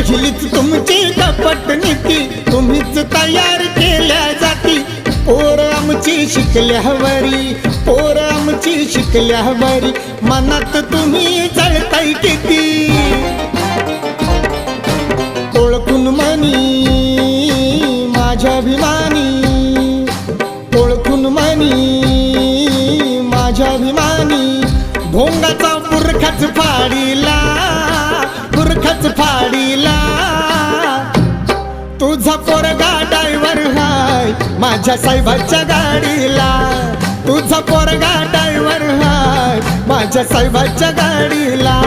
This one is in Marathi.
पाहिलीच तुमची कपट नीती तुम्हीच तयार केल्या जाती. पोर आमची शिकल्यावरी पोर आमची शिकल्यावरी मनात तुम्ही जळताय किती? ओळखून मनी माझ्या अभिमानी. ओळखून मनी माझ्या अभिमानी. भोंगाचा पुरखाच फाडीला तुझा पोरगा डायव्हर हाय माझ्या साहेबाच्या गाडीला तुझा पोरगा डायव्हर हाय माझ्या साहेबाच्या गाडीला